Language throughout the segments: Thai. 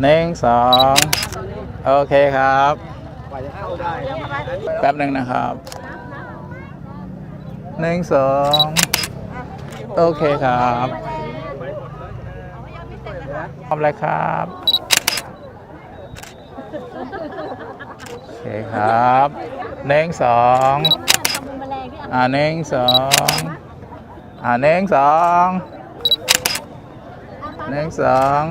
หนึ่งสองโอเคครับ แป๊บหนึ่งนะครับหนึ่งสองโอเคครับพร้อมเลยครับโอเคครับหนึ่งสองอ่าหนึ่งสองอ่าหนึ่งสองหนึ่งสอง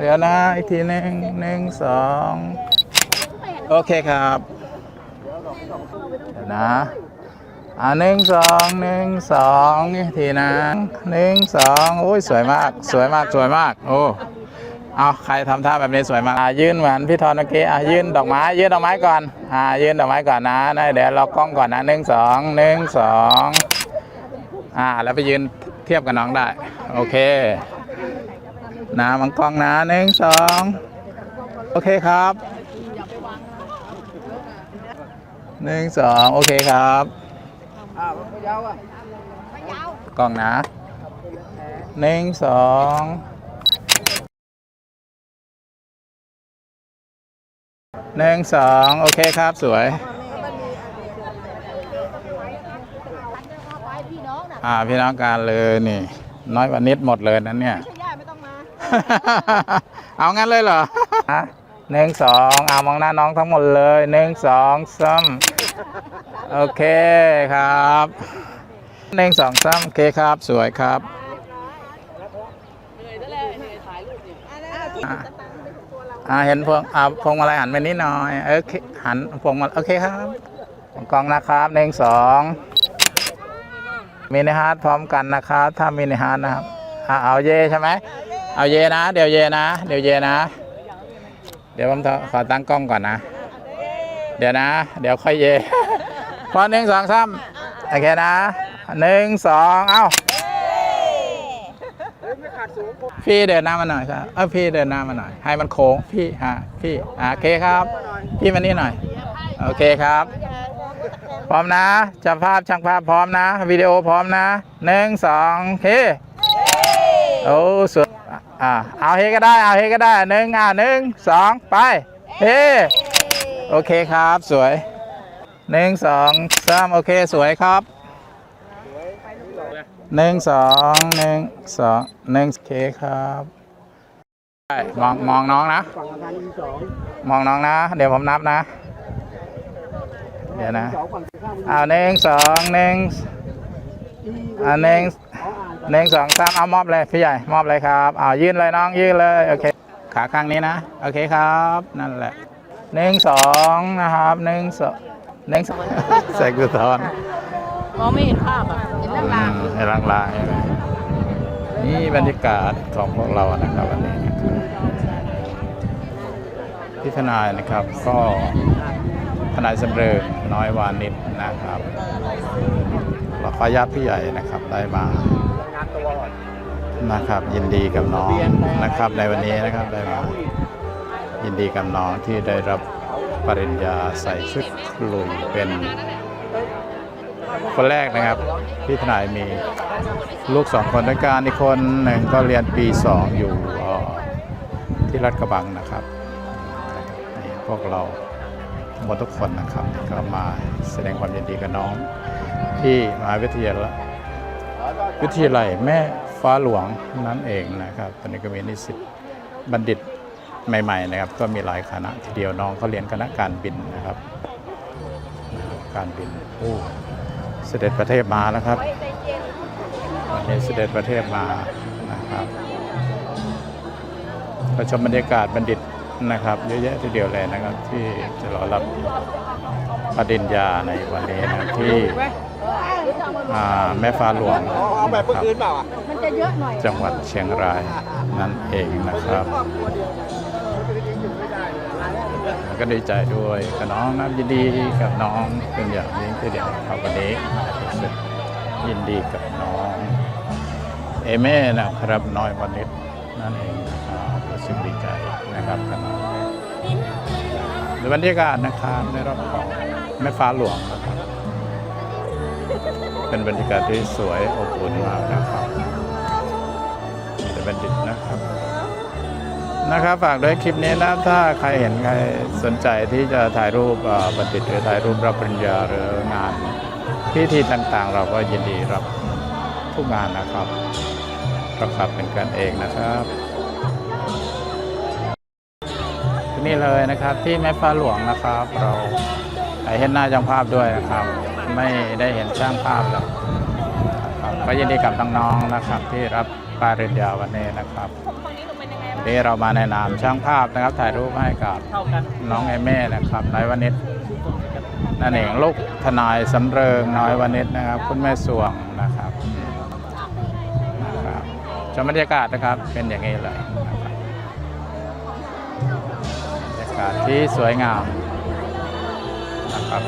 เดี๋ยวนะอีกทีหนึ่งหนึ่งสองโอเคครับเดี๋ยวนะอ่าหนึ่งสองหนึ่งสองอีกทีนะหนึ่งสองโอ้ยสวยมากสวยมากสวยมากโอ้เอาใครทำท่าแบบนี้สวยมากอ่ายื่นเหมือนพี่ทอนเมื่อกี้อ่ายื่นดอกไม้ยื่นดอกไม้ก่อนอ่ายื่นดอกไม้ก่อนนะนะเดี๋ยวเรากล้องก่อนนะหนึ่งสองหนึ่งสองอ่าแล้วไปยืนเทียบกับน้องได้ โอเค นะมังกล้องนะหนึ่งสองโอเคครับหนึ่งสองโอเคครับกล้องนะหนึ่งสองหนึ่งสองโอเคครับสวยอ่าพี่น้องการเลยนี่ น้อยกว่านิดหมดเลยนั้นเนี่ย เอางั้นเลยเหรออะหนึ่งสองเอามองหน้าน้องทั้งหมดเลยหนึ่งสองซ้ำโอเคครับหนึ่งสองซ้ำโอเคครับสวยครับอะอ่าเห็นพวงอ่าพวงมาลัยหันไปนิดหน่อยโอเคหันพวงมาโอเคครับกล้องนะครับหนึ่งสองมินิฮาร์ดพร้อมกันนะครับถ้ามินิฮาร์ดนะครับอะเอาเยใช่ไหม เอาเยนะ เดี๋ยวเยนะ เดี๋ยวเยนะ เดี๋ยวผมขอตั้งกล้องก่อนนะ เดี๋ยวนะ เดี๋ยวค่อยเยพอหนึ่งสองสามโอเคนะหนึ่งสองเอ้าพี่เดินหน้ามาหน่อยครับเออพี่เดินหน้ามาหน่อย ให้มันโค้งพี่ฮะพี่โอเคครับ พี่มานี่หน่อย โอเคครับ พร้อมนะจับภาพช่างภาพพร้อมนะ วิดีโอพร้อมนะหนึ่งสองเคโอ้สวย อ่าเอาเฮก็ได้เอาเฮก็ได้หนึ่งอ่าหนึ่งสองไปเฮโอเคครับสวยหนึ่งสองสามโอเคสวยครับหนึ่งสองหนึ่งสองหนึ่งโอเคครับใช่มองมองน้องนะ มองน้องนะ เดี๋ยวผมนับนะ เดี๋ยวนะเอาหนึ่งสองหนึ่งอ่าหนึ่ง หนึ่งสองสามเอามอบเลยพี่ใหญ่มอบเลยครับเอายื่นเลยน้องยื่นเลยโอเคขาข้างนี้นะโอเคครับนั่นแหละหนึ่งสองนะครับหนึ่งสองหนึ่งสองใส่กุศลมองไม่เห็นภาพอะเห็นลางอืมให้ลางๆใช่ไหมนี่บรรยากาศของพวกเรานะครับวันนี้นะครับพี่ทนายนะครับก็ทนายสำเริงน้อยวานิชนะครับเราขออนุญาตพี่ใหญ่นะครับได้มา นะครับ ยินดีกับน้องนะครับในวันนี้นะครับได้มายินดีกับน้องที่ได้รับปริญญาใส่ชุดคลุยเป็นคนแรกนะครับพี่ทนายมีลูกสองคนด้วยกันอีกคนหนึ่งก็เรียนปีสองอยู่ที่รัฐกระบังนะครับนี่พวกเราทั้งหมดทุกคนนะครับก็มาแสดงความยินดีกับน้อง ที่มหาวิทยาลัยวิทยาลัยแม่ ฟ้าหลวงนั่นเองนะครับตอนนี้ก็มีนิสิตบัณฑิตใหม่ๆนะครับ ก็มีหลายคณะทีเดียวน้องเขาเรียนคณะการบินนะครับ การบินโอ้เสด็จประเทศมาแล้วครับวันนี้เสด็จประเทศมานะครับเราชมบรรยากาศบัณฑิต นะครับเยอะแยะทีเดียวเลยนะครับ ที่จะรอรับปริญญาในวันนี้นะครับที่อ่าแม่ฟ้าหลวงเอาแบบเมื่อคืนเปล่าอะมันจะเยอะหน่อยจังหวัดเชียงรายนั่นเองนะครับ ก็ดีใจด้วยกับน้องนะยินดีกับน้องเป็นอย่างยิ่งทีเดียวครับวันนี้รู้สึกยินดีกับน้อง เอเม่นะครับน้อยวันนิดนั่นเองนะครับรู้สึกดีใจนะ ครับกับน้องในบรรยากาศนะครับในรอบของแม่ฟ้าหลวงนะครับ เป็นบรรยากาศที่สวยอบอุ่นมากนะครับมีแต่บัณฑิตนะครับนะครับฝากด้วยคลิปนี้นะถ้าใครเห็นใครสนใจที่จะถ่ายรูปบัณฑิตหรือถ่ายรูปรับปริญญาหรืองานพิธีต่างๆ เราก็ยินดีรับทุกงานนะครับราคาเป็นกันเองนะครับ นี่เลยนะครับ ที่แม่ฟ้าหลวงนะครับ เราได้เห็นหน้าช่างภาพด้วยนะครับ ไม่ได้เห็นช่างภาพแล้วนะครับก็ยินดีกับน้องๆนะครับ ที่รับปริญญาวันนี้นะครับวันนี้เรามาในนามช่างภาพนะครับ ถ่ายรูปให้กับน้องเอเม่นะครับน้อยวนิชนั่นเองลูกทนายสำเริงน้อยวนิชนะครับ คุณแม่สวงนะครับนะครับชมบรรยากาศนะครับเป็นอย่างนี้เลยนะครับบรรยากาศที่สวยงามนะครับ